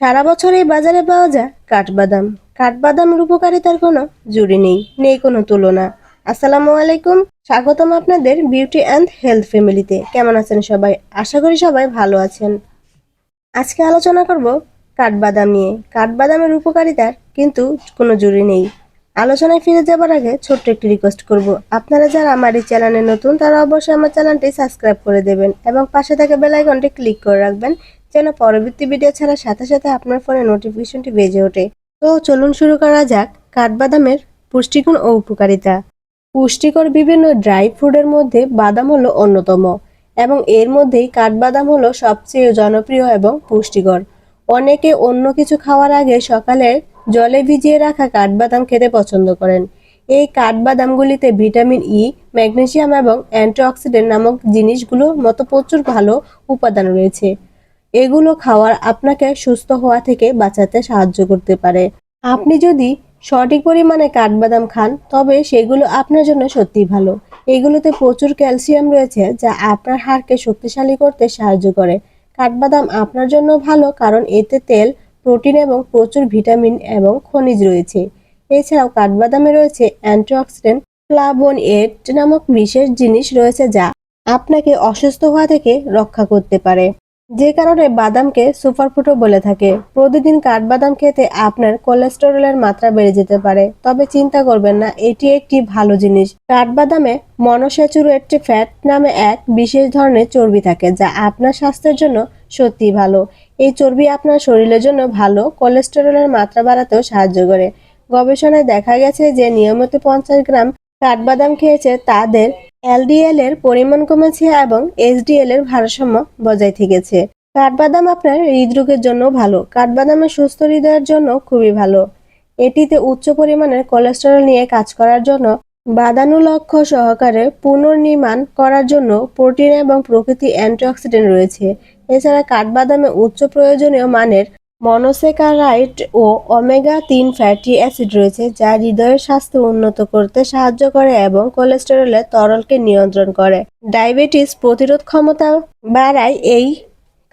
সারা বছর এই বাজারে পাওয়া যায় কাঠবাদাম। কাঠবাদামের উপকারিতার কোনো জুড়ি নেই নেই কোনো তুলনা। আসসালামু আলাইকুম, স্বাগতম আপনাদের বিউটি অ্যান্ড হেলথ ফ্যামিলিতে কেমন আছেন সবাই? আশা করি সবাই ভালো আছেন। আজকে আলোচনা করব কাঠবাদাম নিয়ে। কাঠবাদামের উপকারিতার কিন্তু কোনো জুড়ি নেই। আলোচনায় ফিরে যাবার আগে ছোট্ট একটি রিকোয়েস্ট করব। আপনারা যারা আমার এই চ্যানেলে নতুন, তারা অবশ্যই আমার চ্যানেলটি সাবস্ক্রাইব করে দেবেন এবং পাশে থাকা বেল আইকনটি ক্লিক করে রাখবেন। যেন পরবর্তী ভিডিও ছাড়ার সাথে সাথে আপনার ফোনে নোটিফিকেশনটি বেজে ওঠে। তো চলুন শুরু করা যাক কাঠবাদামের পুষ্টিগুণ ও উপকারিতা। পুষ্টিকর বিভিন্ন ড্রাই ফ্রুটের মধ্যে বাদাম হলো অন্যতম এবং এর মধ্যেই কাঠবাদাম হলো সবচেয়ে জনপ্রিয় এবং পুষ্টিকর। অনেকে অন্য কিছু খাওয়ার আগে সকালে জলে ভিজিয়ে রাখা কাঠবাদাম খেতে পছন্দ করেন। এই কাঠবাদামগুলিতে ভিটামিন ই ম্যাগনেসিয়াম এবং অ্যান্টিঅক্সিডেন্ট নামক জিনিসগুলোর মতো প্রচুর ভালো উপাদান রয়েছে। এগুলো খাওয়ার আপনাকে সুস্থ হওয়া থেকে বাঁচাতে সাহায্য করতে পারে। আপনি যদি সঠিক পরিমাণে কাঠবাদাম খান, তবে সেগুলো আপনার জন্য সত্যিই ভালো। এগুলোতে প্রচুর ক্যালসিয়াম রয়েছে, যা আপনার হাড়কে শক্তিশালী করতে সাহায্য করে। কাঠবাদাম আপনার জন্য ভালো, কারণ এতে তেল, প্রোটিন এবং প্রচুর ভিটামিন এবং খনিজ রয়েছে। এছাড়াও কাঠবাদামে রয়েছে অ্যান্টিঅক্সিডেন্ট ফ্লাভোনয়েড নামক বিশেষ জিনিস রয়েছে, যা আপনাকে অসুস্থ হওয়া থেকে রক্ষা করতে পারে। যে কারণে বাদামকে সুপারফুডও বলে থাকে। প্রতিদিন কাঠবাদাম খেতে আপনার কোলেস্টেরলের মাত্রা বেড়ে যেতে পারে। তবে চিন্তা করবেন না, এটি একটি ভালো জিনিস। কাঠবাদামে মনোস্যাচুরেট ফ্যাট নামে এক বিশেষ ধরনের চর্বি থাকে, যা আপনার স্বাস্থ্যের জন্য সত্যিই ভালো। এই চর্বি আপনার শরীরের জন্য ভালো, কোলেস্টেরলের মাত্রা বাড়াতেও সাহায্য করে। গবেষণায় দেখা গেছে যে নিয়মিত পঞ্চাশ গ্রাম কাঠবাদাম খেয়েছে তাদের এলডিএল এর পরিমাণ কমেছে এবং এইচডিএল এর ভারসাম্য বজায় থেকেছে। কাঠবাদাম আপনার হৃদরোগের জন্য ভালো কাঠবাদামের সুস্থ হৃদয়ের জন্য খুবই ভালো। এটিতে উচ্চ পরিমাণের কোলেস্টেরল নিয়ে কাজ করার জন্য বাদানুলক্ষ্য সহকারে পুনর্নির্মাণ করার জন্য প্রোটিন এবং প্রকৃতি অ্যান্টিঅক্সিডেন্ট রয়েছে। এছাড়া কাঠবাদামে উচ্চ প্রয়োজনীয় মানের মনোসেকারাইট ও ওমেগা তিন ফ্যাটি অ্যাসিড রয়েছে, যা হৃদয়ের স্বাস্থ্য উন্নত করতে সাহায্য করে এবং কোলেস্টেরলের তরলকে নিয়ন্ত্রণ করে। ডায়াবেটিস প্রতিরোধ ক্ষমতা বাড়ায় এই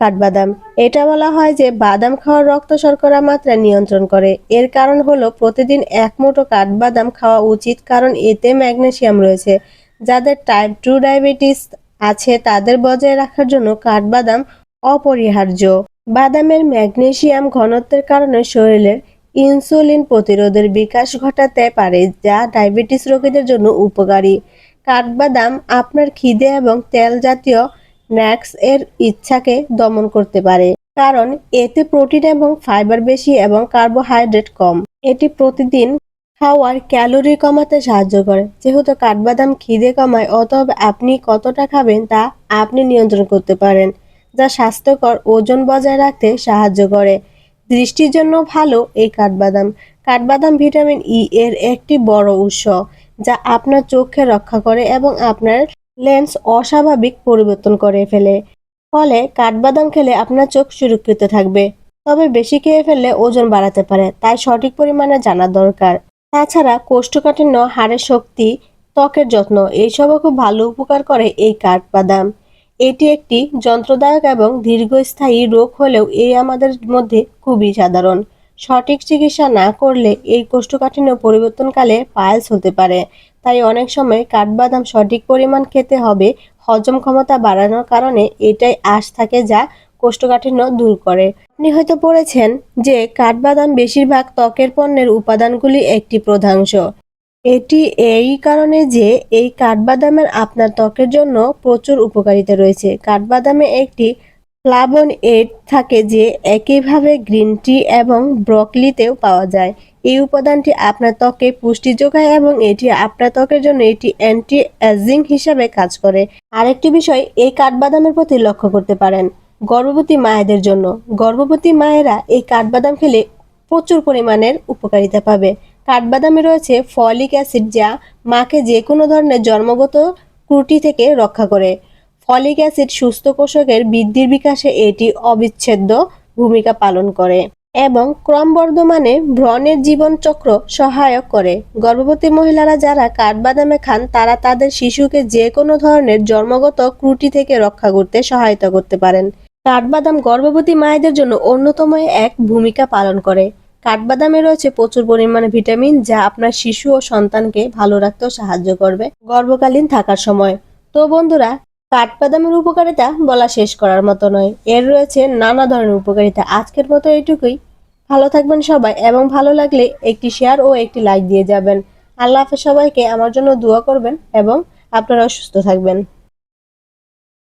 কাঠবাদাম। এটা বলা হয় যে বাদাম খাওয়ার রক্ত শর্করা মাত্রা নিয়ন্ত্রণ করে। এর কারণ হলো প্রতিদিন এক মুঠো কাঠবাদাম খাওয়া উচিত, কারণ এতে ম্যাগনেসিয়াম রয়েছে। যাদের টাইপ টু ডায়াবেটিস আছে, তাদের বজায় রাখার জন্য কাঠবাদাম অপরিহার্য। বাদামের ম্যাগনেসিয়াম ঘনত্বের কারণে শরীরের ইনসুলিন প্রতিরোধের বিকাশ ঘটাতে পারে, যা ডায়াবেটিস রোগীদের জন্য উপকারী। কাঠবাদাম আপনার খিদে এবং তেল জাতীয় স্ন্যাক্স এর ইচ্ছাকে দমন করতে পারে, কারণ এতে প্রোটিন এবং ফাইবার বেশি এবং কার্বোহাইড্রেট কম। এটি প্রতিদিন খাওয়ার ক্যালোরি কমাতে সাহায্য করে। যেহেতু কাঠবাদাম খিদে কমায়, অতএব আপনি কতটা খাবেন তা আপনি নিয়ন্ত্রণ করতে পারেন। যা স্বাস্থ্যকর ওজন বজায় রাখতে সাহায্য করে। দৃষ্টির জন্য ভালো এই কাঠবাদাম। কাঠবাদাম ভিটামিন ই এর একটি বড় উৎস, যা আপনার চোখকে রক্ষা করে এবং আপনার লেন্স অস্বাভাবিক পরিবর্তন করে ফেলে। ফলে কাঠবাদাম খেলে আপনার চোখ সুরক্ষিত থাকবে, তবে বেশি খেয়ে ফেললে ওজন বাড়াতে পারে, তাই সঠিক পরিমাণে জানা দরকার। তাছাড়া কোষ্ঠকাঠিন্য, হাড়ের শক্তি, ত্বকের যত্ন, এইসবও খুব ভালো উপকার করে এই কাঠবাদাম। এটি একটি যন্ত্রদায়ক এবং দীর্ঘস্থায়ী রোগ হলেও এই আমাদের মধ্যে খুবই সাধারণ। সঠিক চিকিৎসা না করলে এই কোষ্ঠকাঠিন্য পরিবর্তনকালে পায়েলস হতে পারে। তাই অনেক সময় কাঠবাদাম সঠিক পরিমাণ খেতে হবে, হজম ক্ষমতা বাড়ানোর কারণে এটাই আশ থাকে যা কোষ্ঠকাঠিন্য দূর করে। আপনি হয়তো পড়েছেন যে কাঠবাদাম বেশিরভাগ ত্বকের পণ্যের উপাদানগুলি একটি প্রধাংশ। এটি এই কারণে যে এই কাঠবাদামের আপনার ত্বকের জন্য প্রচুর উপকারিতা রয়েছে। কাঠবাদামে একটি ফ্লাভন এড থাকে যে একইভাবে গ্রিন টি এবং ব্রকলিতেও পাওয়া যায়। এই উপাদানটি আপনার ত্বকে পুষ্টি যোগায় এবং এটি আপনার ত্বকের জন্য এটি অ্যান্টি অ্যাজিং হিসাবে কাজ করে। আরেকটি বিষয়, এই কাঠবাদামের প্রতি লক্ষ্য করতে পারেন। গর্ভবতী মায়েদের জন্য। গর্ভবতী মায়েরা এই কাঠবাদাম খেলে প্রচুর পরিমাণের উপকারিতা পাবে। কাঠবাদামে রয়েছে ফলিক অ্যাসিড যা মাকে যে কোনো ধরনের জন্মগত ত্রুটি থেকে রক্ষা করে। ফলিক অ্যাসিড সুস্থ কোষকের বৃদ্ধির বিকাশে এটি অবিচ্ছেদ্য ভূমিকা পালন করে এবং ক্রমবর্ধমানে ভ্রণের জীবনচক্র সহায়ক করে। গর্ভবতী মহিলারা যারা কাঠবাদামে খান, তারা তাদের শিশুকে যে কোনো ধরনের জন্মগত ত্রুটি থেকে রক্ষা করতে সহায়তা করতে পারেন। কাঠবাদাম গর্ভবতী মায়েদের জন্য অন্যতম এক ভূমিকা পালন করে। কাঠবাদামে রয়েছে প্রচুর পরিমাণে ভিটামিন, যা আপনার শিশু ও সন্তানকে ভালো রাখতেও সাহায্য করবে গর্ভকালীন থাকার সময়। তো বন্ধুরা, কাঠবাদামের উপকারিতা বলা শেষ করার মতো নয়। এর রয়েছে নানা ধরনের উপকারিতা। আজকের মতো এইটুকুই। ভালো থাকবেন সবাই, এবং ভালো লাগলে একটি শেয়ার ও একটি লাইক দিয়ে যাবেন। আল্লাহ হাফেজ সবাইকে আমার জন্য দোয়া করবেন, এবং আপনারা সুস্থ থাকবেন।